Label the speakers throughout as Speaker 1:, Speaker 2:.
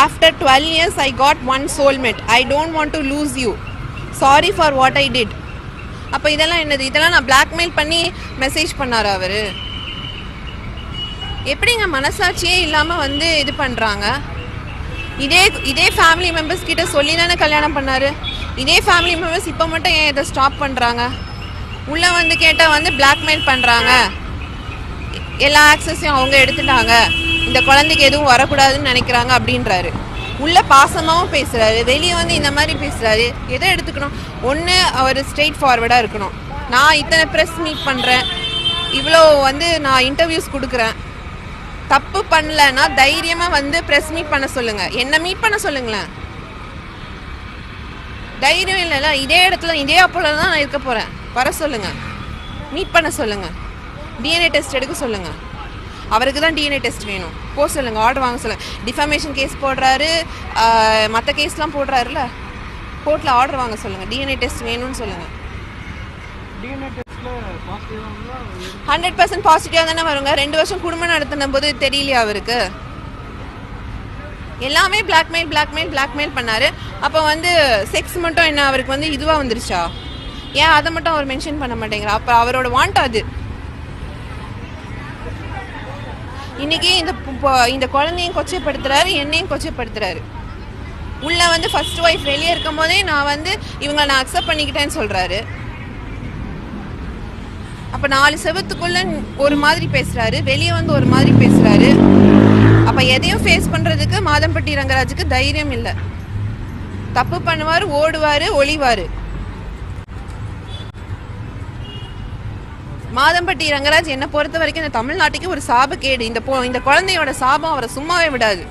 Speaker 1: After twelve years I got one soulmate I don't want to lose you sorry for what I did அப்போ இதெல்லாம் என்னது? இதெல்லாம் நான் blackmail பண்ணி message பண்ணார் அவர்? எப்படிங்க மனசாட்சியே இல்லாமல் வந்து இது பண்ணுறாங்க இதே இதே ஃபேமிலி மெம்பர்ஸ் கிட்ட சொல்லி தானே கல்யாணம் பண்ணாரு? இதே ஃபேமிலி மெம்பர்ஸ் இப்போ மட்டும் ஏன் இதை ஸ்டாப் பண்ணுறாங்க உள்ளே வந்து கேட்டால் வந்து பிளாக்மெயில் பண்ணுறாங்க எல்லா ஆக்சஸையும் அவங்க எடுத்துட்டாங்க. இந்த குழந்தைக்கு எதுவும் வரக்கூடாதுன்னு நினைக்கிறாங்க அப்படின்றாரு. உள்ள பாசமாகவும் பேசுகிறாரு வெளியே வந்து இந்த மாதிரி பேசுகிறாரு எதை எடுத்துக்கணும்? ஒன்று அவர் ஸ்ட்ரெயிட் ஃபார்வர்டாக இருக்கணும். நான் இத்தனை ப்ரெஸ் மீட் பண்ணுறேன் இவ்வளோ வந்து நான் இன்டர்வியூஸ் கொடுக்குறேன். தப்பு பண்ணலன்னா தைரியமாக வந்து ப்ரெஸ் மீட் பண்ண சொல்லுங்கள் என்ன மீட் பண்ண சொல்லுங்களேன். தைரியம் இல்லைல்ல. இதே இடத்துல இதே அப்போல தான் நான் இருக்க போகிறேன் வர சொல்லுங்கள் மீட் பண்ண சொல்லுங்கள் டிஎன்ஏ டெஸ்ட் எடுக்க சொல்லுங்கள் அவருக்கு தான் டிஎன்ஏ டெஸ்ட் வேணும். போ சொல்லுங்க ஆர்டர் வாங்க சொல்லுங்க. டிஃபமேஷன் கேஸ் போடுறாரு மற்ற கேஸ்லாம் போடுறாருல? கோர்ட்டில் ஆர்டர் வாங்க சொல்லுங்க. டிஎன்ஏ டெஸ்ட் வேணும்னு சொல்லுங்க.
Speaker 2: டிஎன்ஏ டெஸ்ட்டில் பாசிட்டிவாக
Speaker 1: ஹண்ட்ரட் பர்சன்ட் பாசிட்டிவாக தானே வருங்க. ரெண்டு வருஷம் குடும்பம் நடத்தின போது தெரியலையா அவருக்கு? எல்லாமே பிளாக்மெயில் பிளாக்மெயில் பிளாக்மெயில் பண்ணாரு. அப்போ வந்து செக்ஸ் மட்டும் என்ன அவருக்கு வந்து இதுவாக வந்துருச்சா? ஏன் அதை மட்டும் அவர் மென்ஷன் பண்ண மாட்டேங்கிறா அப்போ அவரோட வாண்ட் அது. இன்னைக்கு இந்த இந்த குழந்தையும் கொச்சைப்படுத்துறாரு என்னையும் கொச்சைப்படுத்துறாரு. உள்ள வந்து ஃபர்ஸ்ட் ஒய்ஃப் வெளியே இருக்கும் போதே நான் வந்து இவங்களை நான் அக்செப்ட் பண்ணிக்கிட்டேன்னு சொல்றாரு. அப்ப நாலு செவத்துக்குள்ள ஒரு மாதிரி பேசுறாரு வெளியே வந்து ஒரு மாதிரி பேசுறாரு. அப்ப எதையும் ஃபேஸ் பண்றதுக்கு மாதம்பட்டி ரங்கராஜுக்கு தைரியம் இல்லை. தப்பு பண்ணுவாரு ஓடுவாரு ஒளிவாரு. மாதம்பட்டி ரங்கராஜ் என்னை பொறுத்த வரைக்கும் இந்த தமிழ்நாட்டுக்கு ஒரு சாபக்கேடு இந்த போ இந்த குழந்தையோட சாபம் அவரை சும்மாவே விடாது.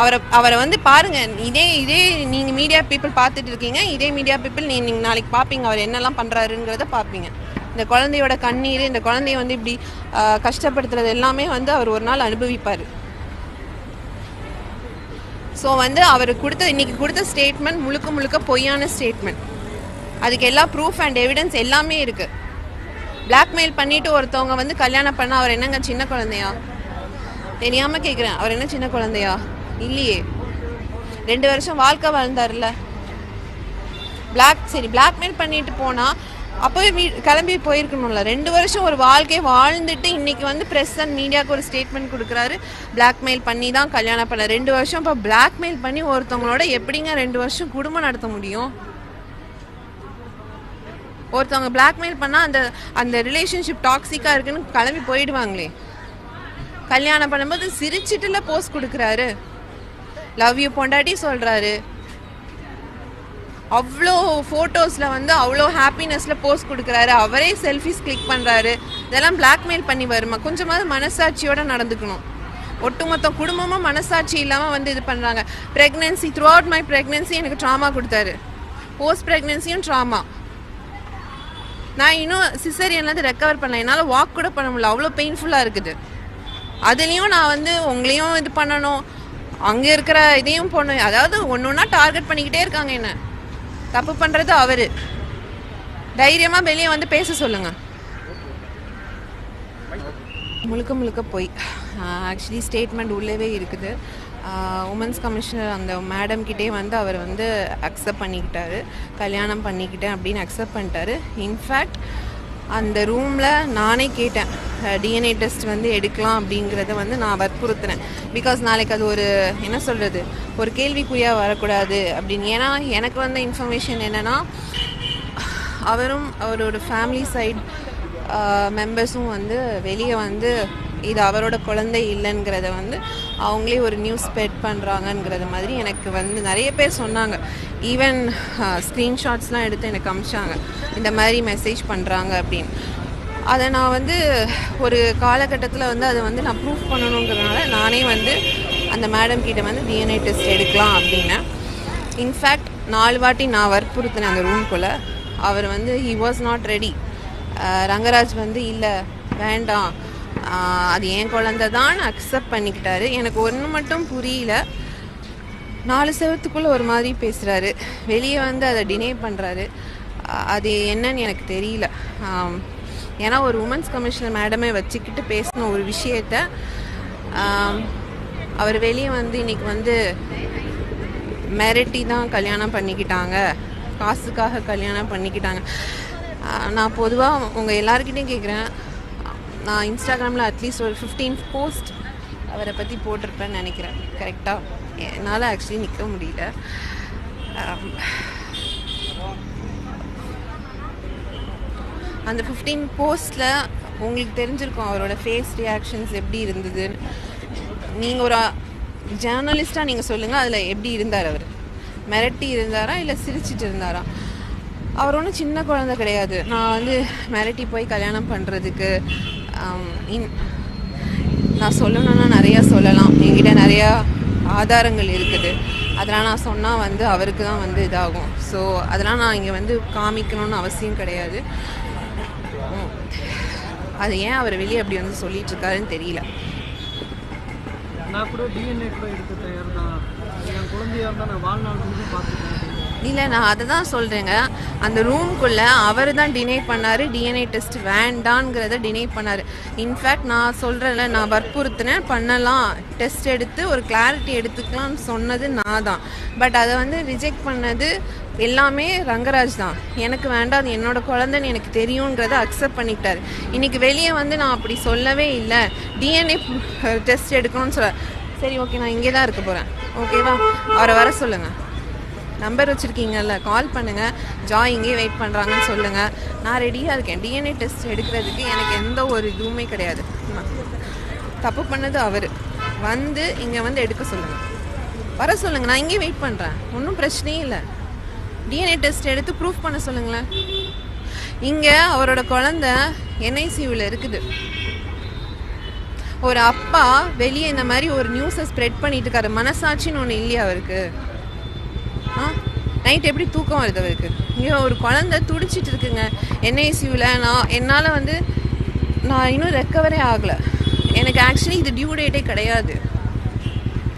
Speaker 1: அவரை அவரை வந்து பாருங்க இதே இதே நீங்க மீடியா பீப்புள் பார்த்துட்டு இருக்கீங்க இதே மீடியா பீப்புள் நீ நீங்க நாளைக்கு பார்ப்பீங்க அவர் என்னெல்லாம் பண்றாருங்கிறத பார்ப்பீங்க. இந்த குழந்தையோட கண்ணீர் இந்த குழந்தைய வந்து இப்படி கஷ்டப்படுத்துறது எல்லாமே வந்து அவர் ஒரு நாள் அனுபவிப்பார். ஸோ வந்து அவர் கொடுத்த இன்னைக்கு கொடுத்த ஸ்டேட்மெண்ட் முழுக்க முழுக்க பொய்யான ஸ்டேட்மெண்ட் அதுக்கு எல்லா ப்ரூஃப் அண்ட் எவிடன்ஸ் எல்லாமே இருக்குது பிளாக்மெயில் பண்ணிட்டு ஒருத்தவங்க வந்து கல்யாணம் பண்ண அவர் என்னங்க சின்ன குழந்தையா? தெரியாம கேட்குறேன் அவர் என்ன சின்ன குழந்தையா? இல்லையே. ரெண்டு வருஷம் வாழ்க்கை வாழ்ந்தார்ல பிளாக் சரி பிளாக்மெயில் பண்ணிட்டு போனா அப்போவே வீ கிளம்பி போயிருக்கணும்ல. ரெண்டு வருஷம் ஒரு வாழ்க்கையை வாழ்ந்துட்டு இன்னைக்கு வந்து ப்ரெஸ் அண்ட் மீடியாவுக்கு ஒரு ஸ்டேட்மெண்ட் கொடுக்குறாரு. பிளாக்மெயில் பண்ணி தான் கல்யாணம் பண்ண ரெண்டு வருஷம் இப்போ பிளாக்மெயில் பண்ணி ஒருத்தவங்களோட எப்படிங்க ரெண்டு வருஷம் குடும்பம் நடத்த முடியும்? ஒருத்தவங்க பிளாக்மெயில் பண்ணால் அந்த அந்த ரிலேஷன்ஷிப் டாக்ஸிக்காக இருக்குன்னு கிளம்பி போயிடுவாங்களே. கல்யாணம் பண்ணும்போது சிரிச்சிட்டுல போஸ்ட் கொடுக்குறாரு. லவ் யூ பொண்டாட்டி சொல்கிறாரு அவ்வளோ ஃபோட்டோஸில் வந்து அவ்வளோ ஹாப்பினஸில் போஸ்ட் கொடுக்குறாரு. அவரே செல்ஃபிஸ் கிளிக் பண்ணுறாரு இதெல்லாம் பிளாக்மெயில் பண்ணி வருமா? கொஞ்சமாவது மனசாட்சியோடு நடந்துக்கணும். ஒட்டுமொத்த குடும்பமும் மனசாட்சி இல்லாமல் வந்து இது பண்ணுறாங்க pregnancy throughout my pregnancy எனக்கு ட்ராமா கொடுத்தாரு. போஸ்ட் ப்ரெக்னென்சியும் ட்ராமா நான் இன்னும் சிசரியன்லேருந்து ரெக்கவர் பண்ணல. என்னால் வாக் கூட பண்ண முடியல. அவ்வளோ பெயின்ஃபுல்லாக இருக்குது. அதுலேயும் நான் வந்து உங்களையும் இது பண்ணணும். அங்கே இருக்கிற இதையும் பண்ணணும் அதாவது ஒன்று ஒன்றா டார்கெட் பண்ணிக்கிட்டே இருக்காங்க என்ன. தப்பு பண்ணுறது அவர். தைரியமாக வெளியே வந்து பேச சொல்லுங்கள் முழுக்க முழுக்க போய். ஆக்சுவலி ஸ்டேட்மெண்ட் உள்ளவே இருக்குது. உமன்ஸ் கமிஷனர் அந்த மேடம்கிட்டே வந்து அவர் வந்து அக்செப்ட் பண்ணிக்கிட்டாரு. கல்யாணம் பண்ணிக்கிட்டேன் அப்படின்னு அக்செப்ட் பண்ணிட்டாரு. இன்ஃபேக்ட் அந்த ரூமில் நானே கேட்டேன் டிஎன்ஏ டெஸ்ட் வந்து எடுக்கலாம் அப்படிங்கிறத வந்து நான் வற்புறுத்தினேன். பிகாஸ் நாளைக்கு அது ஒரு என்ன சொல்கிறது ஒரு கேள்விக்குறியாக வரக்கூடாது அப்படின்னு. ஏன்னா எனக்கு வந்த இன்ஃபர்மேஷன் என்னென்னா அவரும் அவரோட ஃபேமிலி சைட் மெம்பர்ஸும் வந்து வெளியே வந்து இது அவரோட குழந்தை இல்லைங்கிறத வந்து அவங்களே ஒரு நியூஸ் ஸ்ப்ரெட் பண்ணுறாங்கங்கிறது மாதிரி எனக்கு வந்து நிறைய பேர் சொன்னாங்க. ஈவன் ஸ்க்ரீன்ஷாட்ஸ்லாம் எடுத்து எனக்கு அமிச்சாங்க. இந்த மாதிரி மெசேஜ் பண்ணுறாங்க அப்படின்னு. அதை நான் வந்து ஒரு காலகட்டத்தில் வந்து அதை வந்து நான் ப்ரூஃப் பண்ணணுங்கிறதுனால நானே வந்து அந்த மேடம் கிட்ட வந்து டிஎன்ஏ டெஸ்ட் எடுக்கலாம் அப்படின்னேன் இன்ஃபேக்ட் நாலு வாட்டி நான் வற்புறுத்தினேன் அந்த ரூம்குள்ளே அவர் வந்து he was not ready Rangaraj வந்து இல்லை வேண்டாம். அது என் குழந்தை தான் அக்செப்ட் பண்ணிக்கிட்டாரு. எனக்கு ஒன்று மட்டும் புரியல. நாலு செவத்துக்குள்ளே ஒரு மாதிரி பேசுகிறாரு வெளியே வந்து அதை டினே பண்ணுறாரு அது என்னன்னு எனக்கு தெரியல. ஏன்னா ஒரு உமன்ஸ் கமிஷனர் மேடமே வச்சுக்கிட்டு பேசின ஒரு விஷயத்த அவர் வெளியே வந்து இன்னைக்கு வந்து மிரட்டி தான் கல்யாணம் பண்ணிக்கிட்டாங்க. காசுக்காக கல்யாணம் பண்ணிக்கிட்டாங்க. நான் பொதுவாக உங்கள் எல்லாருக்கிட்டையும் கேட்குறேன் நான் இன்ஸ்டாகிராமில் அட்லீஸ்ட் ஒரு ஃபிஃப்டீன் போஸ்ட் அவரை பற்றி போட்டிருப்பேன்னு நினைக்கிறேன். கரெக்டாக என்னால் ஆக்சுவலி நிற்க முடியல. அந்த ஃபிஃப்டீன் போஸ்டில் உங்களுக்கு தெரிஞ்சிருக்கும் அவரோட ஃபேஸ் ரியாக்ஷன்ஸ் எப்படி இருந்ததுன்னு நீங்கள் ஒரு ஜேர்னலிஸ்ட்டாக நீங்கள் சொல்லுங்கள் அதில் எப்படி இருந்தார் அவர்? மிரட்டி இருந்தாரா இல்லை சிரிச்சிட்டு இருந்தாரா? அவர் ஒன்றும் சின்ன குழந்தை கிடையாது. நான் வந்து மிரட்டி போய் கல்யாணம் பண்ணுறதுக்கு நான் சொல்லணும்னா நிறையா சொல்லலாம். என்கிட்ட நிறையா ஆதாரங்கள் இருக்குது. அதெல்லாம் நான் சொன்னால் வந்து அவருக்கு தான் வந்து இதாகும். ஸோ அதெல்லாம் நான் இங்கே வந்து காமிக்கணும்னு அவசியம் கிடையாது. அது ஏன் அவர் வெளியே அப்படி வந்து சொல்லிட்டு இருக்காருன்னு தெரியல.
Speaker 2: நான் கூட டிஎன்ஏ கூட எடுத்து தயார் தான் என் குழந்தையாக இருந்தால் நான் வாழ்நாள் முழுதும்
Speaker 1: இல்லை நான் அதை தான் சொல்கிறேங்க அந்த ரூம்குள்ளே அவர் தான் டினை பண்ணார். டிஎன்ஏ டெஸ்ட் வேண்டாங்கிறத டினை பண்ணார். இன்ஃபேக்ட் நான் சொல்கிறேன்ல நான் வற்புறுத்தினேன். பண்ணலாம். டெஸ்ட் எடுத்து ஒரு கிளாரிட்டி எடுத்துக்கலாம்னு சொன்னது நான் தான். பட் அதை வந்து ரிஜெக்ட் பண்ணது எல்லாமே ரங்கராஜ் தான். எனக்கு வேண்டாம் அது என்னோட குழந்தைன்னு எனக்கு தெரியுங்கிறத அக்செப்ட் பண்ணிக்கிட்டார் இன்னைக்கு வெளியே வந்து நான் அப்படி சொல்லவே இல்லை. டிஎன்ஏ டெஸ்ட் எடுக்கணும்னு சொல்ல சரி ஓகே நான் இங்கே தான் இருக்க போகிறேன் ஓகேவா அவரை வர சொல்லுங்கள் நம்பர் வச்சுருக்கீங்கல்ல கால் பண்ணுங்கள் ஜாய் இங்கேயே வெயிட் பண்ணுறாங்கன்னு சொல்லுங்கள் நான் ரெடியாக இருக்கேன். டிஎன்ஏ டெஸ்ட் எடுக்கிறதுக்கு எனக்கு எந்த ஒரு இதுவுமே கிடையாது. தப்பு பண்ணது அவர். வந்து இங்கே வந்து எடுக்க சொல்லுங்கள் வர சொல்லுங்கள் நான் இங்கேயே வெயிட் பண்ணுறேன் ஒன்றும் பிரச்சனையே இல்லை. டிஎன்ஏ டெஸ்ட் எடுத்து ப்ரூஃப் பண்ண சொல்லுங்களேன். இங்கே அவரோட குழந்த என்ஐசியூவில் இருக்குது. ஒரு அப்பா வெளியே இந்த மாதிரி ஒரு நியூஸை ஸ்ப்ரெட் பண்ணிட்டு இருக்காரு. மனசாட்சின்னு ஒன்று இல்லையா அவருக்கு? நைட் எப்படி தூக்கம் வருது அவருக்கு? இங்கே ஒரு குழந்தை துடிச்சிட்டு இருக்குங்க. என்ஐசியூவில் நான் என்னால் வந்து நான் இன்னும் ரெக்கவரே ஆகலை. எனக்கு ஆக்சுவலி இது டியூ டேட்டே கிடையாது.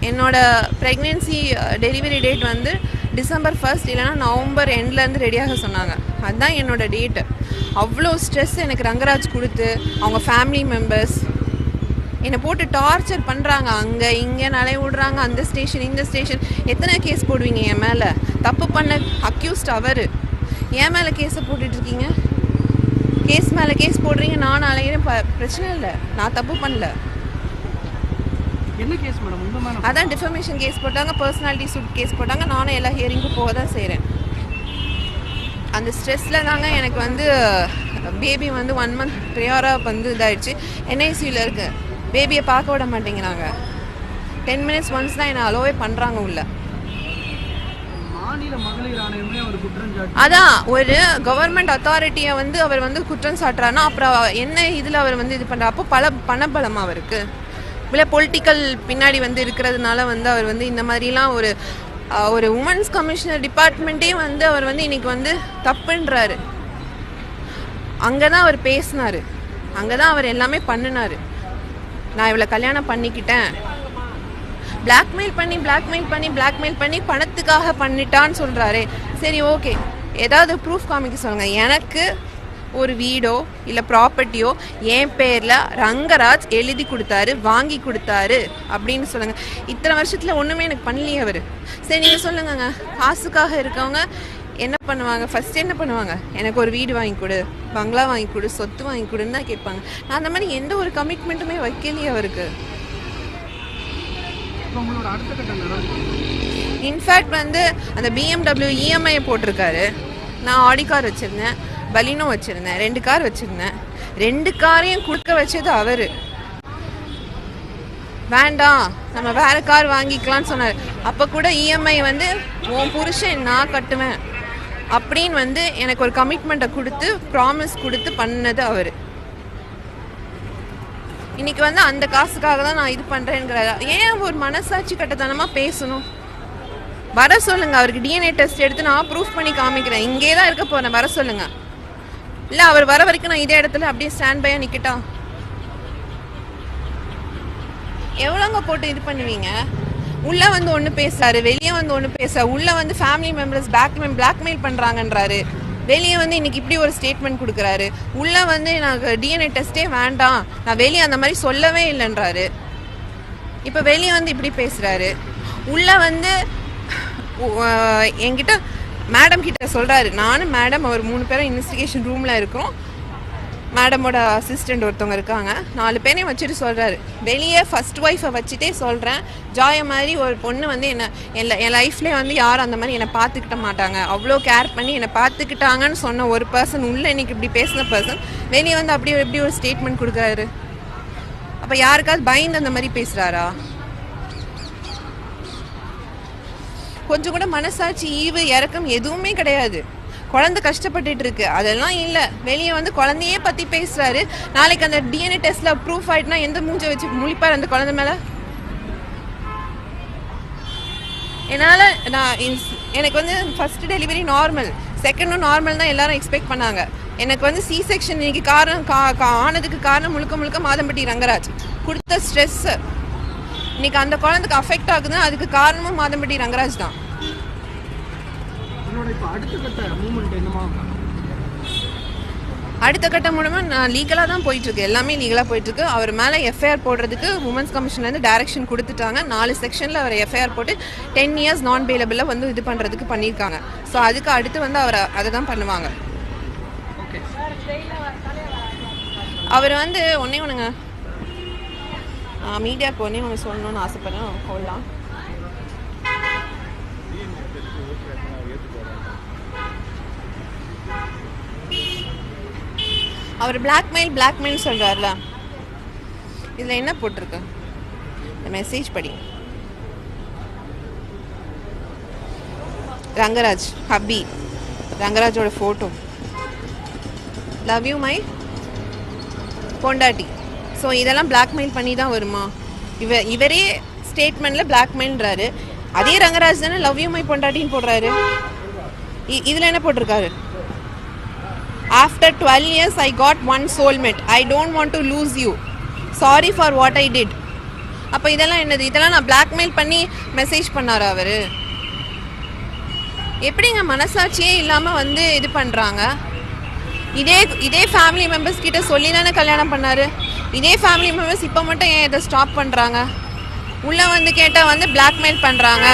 Speaker 1: என்னோட ப்ரெக்னென்சி டெலிவரி டேட் வந்து டிசம்பர் ஃபர்ஸ்ட் இல்லைன்னா நவம்பர் எண்ட்லேருந்து ரெடியாக சொன்னாங்க. அதுதான் என்னோடய டேட்டு அவ்வளோ ஸ்ட்ரெஸ் எனக்கு ரங்கராஜ் கொடுத்து அவங்க ஃபேமிலி மெம்பர்ஸ் என்னை போட்டு டார்ச்சர் பண்ணுறாங்க அங்கே இங்கே நலை விடுறாங்க அந்த ஸ்டேஷன் இந்த ஸ்டேஷன் எத்தனை கேஸ் போடுவீங்க என் மேலே? தப்பு பண்ண அக்யூஸ்ட் அவர். என் மேலே கேஸை போட்டுட்ருக்கீங்க கேஸ் மேலே கேஸ் போடுறீங்க. நான் அலையிறேன். பிரச்சனை இல்லை. நான் தப்பு பண்ணல.
Speaker 2: என்ன கேஸ் மேடம்
Speaker 1: அதான் டிஃபர்மேஷன் கேஸ் போட்டாங்க. பர்சனாலிட்டி சூட் கேஸ் போட்டாங்க. நானும் எல்லா ஹியரிங்க்கும் போக தான் செய்கிறேன் அந்த ஸ்ட்ரெஸ்ஸில் தாங்க எனக்கு வந்து பேபி வந்து ஒன் மந்த் ப்ரியாராக வந்து இதாயிடுச்சு. என்ஐசியில் இருக்கு. பேபியை பார்க்க விட மாட்டேங்கிறாங்க. டென் மினிட்ஸ் ஒன்ஸ் தான் என்னை அலோவே பண்ணுறாங்க உள்ள. அதான் ஒரு கவர்மெண்ட் அத்தாரிட்டியை வந்து அவர் வந்து குற்றம் சாட்டுறாருன்னா அப்புறம் என்ன இதில் அவர் வந்து இது பண்ணுறாரு அப்போ பல பணபலம் அவருக்கு. இல்லை பொலிட்டிக்கல் பின்னாடி வந்து இருக்கிறதுனால வந்து அவர் வந்து இந்த மாதிரிலாம் ஒரு ஒரு உமன்ஸ் கமிஷனர் டிபார்ட்மெண்ட்டே வந்து அவர் வந்து இன்னைக்கு வந்து தப்புன்றாரு. அங்கே தான் அவர் பேசினாரு. அங்கே தான் அவர் எல்லாமே பண்ணினாரு. நான் இவளை கல்யாணம் பண்ணிக்கிட்டேன். பிளாக்மெயில் பண்ணி பிளாக்மெயில் பண்ணி பிளாக்மெயில் பண்ணி பணத்துக்காக பண்ணிட்டான்னு சொல்கிறாரே சரி ஓகே ஏதாவது ப்ரூஃப் காமிக்க சொல்லுங்கள் எனக்கு ஒரு வீடோ இல்லை ப்ராப்பர்ட்டியோ என் பேரில் ரங்கராஜ் எழுதி கொடுத்தாரு வாங்கி கொடுத்தாரு அப்படின்னு சொல்லுங்கள் இத்தனை வருஷத்தில் ஒன்றுமே எனக்கு பண்ணலையே அவர். சரி நீங்கள் சொல்லுங்கங்க. காசுக்காக இருக்கவங்க என்ன பண்ணுவாங்க? ஃபர்ஸ்ட் என்ன பண்ணுவாங்க? எனக்கு ஒரு வீடு வாங்கி கொடு பங்களா வாங்கி கொடு சொத்து வாங்கி கொடுன்னு தான் கேட்பாங்க. நான் அந்த மாதிரி எந்த ஒரு கமிட்மெண்ட்டுமே வைக்கலையே அவருக்கு. இன்ஃபேக்ட் வந்து அந்த பிஎம்டபிள்யூ இஎம்ஐ போட்டிருக்காரு. நான் ஆடி கார் வச்சுருந்தேன் பலினோ வச்சுருந்தேன் ரெண்டு கார் வச்சுருந்தேன். ரெண்டு காரையும் கொடுக்க வச்சது அவர். வேண்டாம் நம்ம வேற கார் வாங்கிக்கலாம்னு சொன்னார். அப்போ கூட இஎம்ஐ வந்து உன் புருஷன் நான் கட்டுவேன். அப்படின்னு வந்து எனக்கு ஒரு கமிட்மெண்ட்டை கொடுத்து ப்ராமிஸ் கொடுத்து பண்ணது அவர். இன்னைக்கு வந்து அந்த காசுக்காக தான் நான் இது பண்ணுறேங்கிற ஏன் ஒரு மனசாட்சி கட்டத்தனமாக பேசணும்? வர சொல்லுங்க அவருக்கு டிஎன்ஏ டெஸ்ட் எடுத்து நான் ப்ரூஃப் பண்ணி காமிக்கிறேன். இங்கே தான் இருக்க போகிறேன் வர சொல்லுங்க. இல்லை அவர் வர வரைக்கும் நான் இதே இடத்துல அப்படியே ஸ்டாண்ட் பையாக நிற்கட்டா எவ்வளோங்க போட்டு இது பண்ணுவீங்க? உள்ள வந்து ஒன்று பேசுறாரு வெளியே வந்து ஒன்று பேச உள்ள வந்து ஃபேமிலி மெம்பர்ஸ் பேக் பிளாக்மெயில் பண்ணுறாங்கன்றாரு வெளியே வந்து இன்னைக்கு இப்படி ஒரு ஸ்டேட்மெண்ட் கொடுக்குறாரு. உள்ள வந்து எனக்கு டிஎன்ஏ டெஸ்ட்டே வேண்டாம் நான் வெளியே அந்த மாதிரி சொல்லவே இல்லைன்றாரு. இப்போ வெளியே வந்து இப்படி பேசுகிறாரு உள்ளே வந்து என்கிட்ட மேடம் கிட்ட சொல்கிறாரு நானும் மேடம் அவர் மூணு பேரும் இன்வெஸ்டிகேஷன் ரூமில் இருக்கிறோம். மேடமோட அசிஸ்டண்ட் ஒருத்தவங்க இருக்காங்க. நாலு பேரையும் வச்சுட்டு சொல்கிறாரு வெளியே ஃபர்ஸ்ட் ஒய்ஃபை வச்சுட்டே சொல்கிறேன் ஜாய மாதிரி ஒரு பொண்ணு வந்து என்ன என் என் லைஃப்லேயே வந்து யாரும் அந்த மாதிரி என்னை பார்த்துக்கிட்ட மாட்டாங்க. அவ்வளோ கேர் பண்ணி என்னை பார்த்துக்கிட்டாங்கன்னு சொன்ன ஒரு பர்சன் உள்ளே இன்னைக்கு இப்படி பேசின பர்சன் வெளியே வந்து அப்படி எப்படி ஒரு ஸ்டேட்மெண்ட் கொடுக்குறாரு? அப்போ யாருக்காவது பயந்து அந்த மாதிரி பேசுகிறாரா கொஞ்சம் கூட மனசாட்சி ஈவு இறக்கம் எதுவுமே கிடையாது. குழந்தை கஷ்டப்பட்டுட்டு இருக்கு. அதெல்லாம் இல்லை. வெளியே வந்து குழந்தையே பற்றி பேசுறாரு. நாளைக்கு அந்த டிஎன்ஏ டெஸ்ட்ல ப்ரூஃப் ஆயிட்டுனா எந்த மூஞ்ச வச்சு முழிப்பார் அந்த குழந்தை மேலே? என்னால் நான் இன்ஸ்- எனக்கு வந்து ஃபர்ஸ்ட் டெலிவரி நார்மல் செகண்டும் நார்மல் தான் எல்லாரும் எக்ஸ்பெக்ட் பண்ணாங்க. எனக்கு வந்து சி செக்ஷன் இன்னைக்கு காரணம் கா கா- ஆனதுக்கு காரணம் முழுக்க முழுக்க மாதம்பட்டி ரங்கராஜ். கொடுத்த ஸ்ட்ரெஸ்ஸு இன்னைக்கு அந்த குழந்தைக்கு அஃபெக்ட் ஆகுதுன்னா அதுக்கு காரணமும் மாதம்பட்டி ரங்கராஜ் தான்.
Speaker 2: அடுத்த கட்ட மூமெண்ட் என்னமா
Speaker 1: அடுத்த கட்ட மூலமா நான் லீகலாக தான் போயிட்டு இருக்கு எல்லாமே லீகலாக போயிட்டு இருக்கு அவர் மேலே எஃப்ஐஆர் போடுறதுக்கு உமன்ஸ் கமிஷன்லேருந்து டைரக்ஷன் கொடுத்துட்டாங்க. நாலு செக்ஷனில் அவர் எஃப்ஐஆர் போட்டு டென் இயர்ஸ் நான் பெயிலபிளில் வந்து இது பண்ணுறதுக்கு பண்ணியிருக்காங்க. ஸோ அதுக்கு அடுத்து வந்து அவர் அதை தான் பண்ணுவாங்க. அவர் வந்து ஒன்றே ஒன்றுங்க மீடியாவுக்கு ஒன்றே ஒன்று சொல்லணும்னு ஆசைப்படுறேன். சொல்லலாம் அவர் பிளாக்மெயில் பிளாக்மெயில் சொல்கிறார்ல இதில் என்ன போட்டிருக்கு? இந்த மெசேஜ் படி. ரங்கராஜ் ஹப்பி ரங்கராஜோட ஃபோட்டோ லவ் யூ மை பொண்டாட்டி. ஸோ இதெல்லாம் பிளாக்மெயில் பண்ணி தான் வருமா? இவ இவரே ஸ்டேட்மெண்ட்டில் பிளாக்மெயில்ன்றாரு அதே ரங்கராஜ் தானே லவ் யூ மை பொண்டாட்டின்னு போடுறாரு. இதில் என்ன போட்டிருக்காரு? After twelve years I got one soulmate I don't want to lose you sorry for what I did அப்போ இதெல்லாம் என்னது? இதெல்லாம் நான் பிளாக்மெயில் பண்ணி மெசேஜ் பண்ணாரா அவர்? எப்படிங்க மனசாட்சியே இல்லாமல் வந்து இது பண்ணுறாங்க இதே இதே ஃபேமிலி மெம்பர்ஸ் கிட்ட சொல்லி தானே கல்யாணம் பண்ணார்? இதே ஃபேமிலி மெம்பர்ஸ் இப்போ மட்டும் ஏன் இதை ஸ்டாப் பண்ணுறாங்க உள்ளே வந்து கேட்டால் வந்து பிளாக்மெயில் பண்ணுறாங்க